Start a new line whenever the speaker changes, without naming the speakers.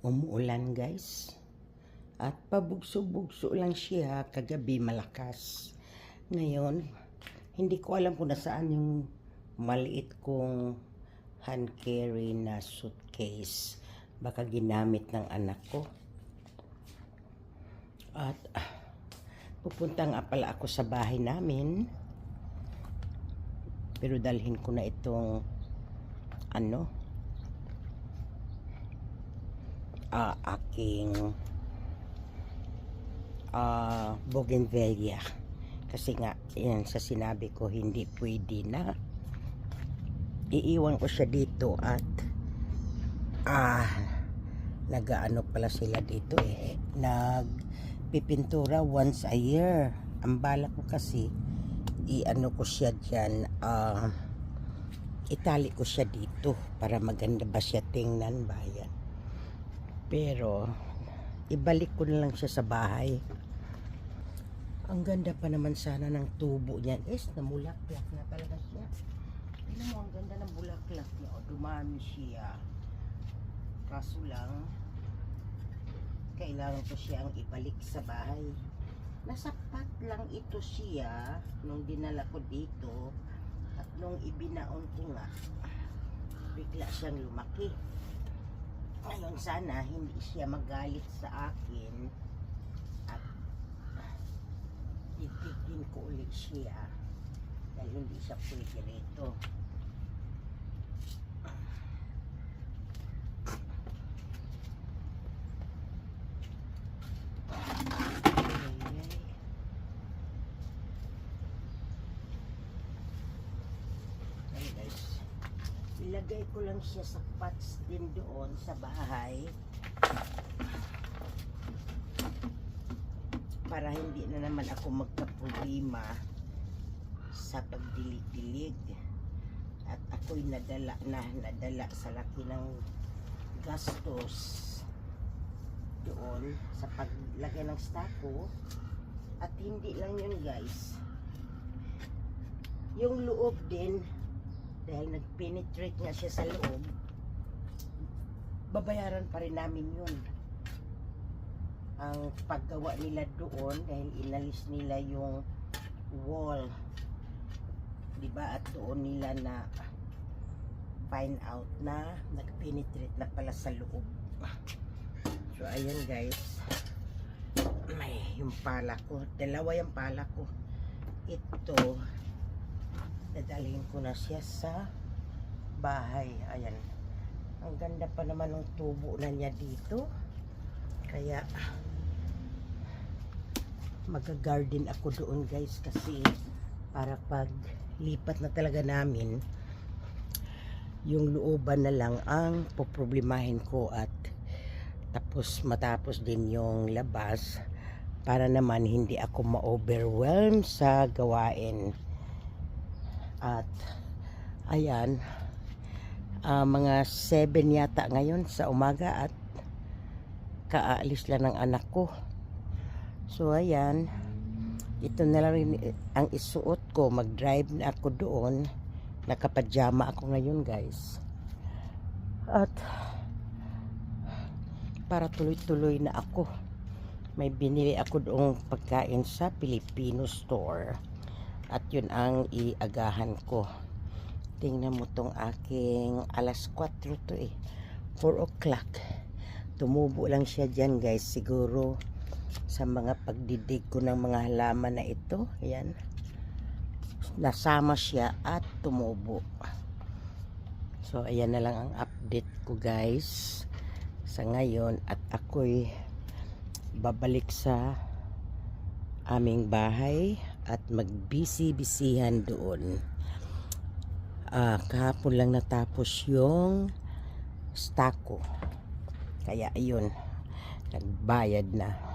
umuulan guys. At pabugso-bugso lang siya kagabi malakas. Ngayon, hindi ko alam kung nasaan yung maliit kong hand carry na suitcase. Baka ginamit ng anak ko. At ah, pupunta nga pala ako sa bahay namin. Pero dalhin ko na itong ano ah aking ah bougainvillea. Kasi nga yan sa sinabi ko hindi pwede na iiwan ko siya dito at ah nagaano pala sila dito eh. Nagpipintura once a year. Ang bala ko kasi iano ko siya dyan ah itali ko siya dito para maganda ba siya tingnan bayan pero ibalik ko na lang siya sa bahay. Ang ganda pa naman sana ng tubo niyan. Is namulaklak na talaga siya. Tingnan mo ang ganda ng bulaklak niya. O dumami siya. Kaso lang kailangan ko siyang ibalik sa bahay. Nasapat lang ito siya nung dinala ko dito at nung ibinaon ko nga bigla siyang lumaki ngayon sana hindi siya magalit sa akin at itigin ko ulit siya dahil hindi siya pwede rito Ayan. Ayan guys. Ilagay ko lang siya sa pots din doon sa bahay. Para hindi na naman ako magkaproblema sa pagdilig-dilig. At ako'y nadala na, nadala sa laki ng gastos doon sa paglagay ng stako. At hindi lang yun guys. Yung loob din, dahil nag-penetrate nga siya sa loob, babayaran pa rin namin yun. Ang paggawa nila doon, dahil inalis nila yung wall, di ba at doon nila na find out na nag-penetrate na pala sa loob. So, ayan guys. May yung pala ko. Dalawa yung pala ko. Ito, dadalhin ko na siya sa bahay. Ayan. Ang ganda pa naman ng tubo na niya dito. Kaya, mag-garden ako doon guys kasi para pag lipat na talaga namin yung looban na lang ang poproblemahin ko at tapos matapos din yung labas para naman hindi ako ma-overwhelm sa gawain at ayan ah, mga 7 yata ngayon sa umaga at kaalis lang ng anak ko so ayan ito na lang rin ang isuot ko mag drive na ako doon nakapajama ako ngayon guys at para tuloy-tuloy na ako. May binili ako doong pagkain sa Filipino store. At yun ang iagahan ko. Tingnan mo tong aking alas 4 to eh. 4 o'clock. Tumubo lang siya dyan guys. Siguro sa mga pagdidig ko ng mga halaman na ito. Ayan. Nasama siya at tumubo. So ayan na lang ang update ko guys sa ngayon at ako'y babalik sa aming bahay at magbisi-bisihan doon. Ah, kahapon lang natapos yung stako. Kaya ayun, nagbayad na.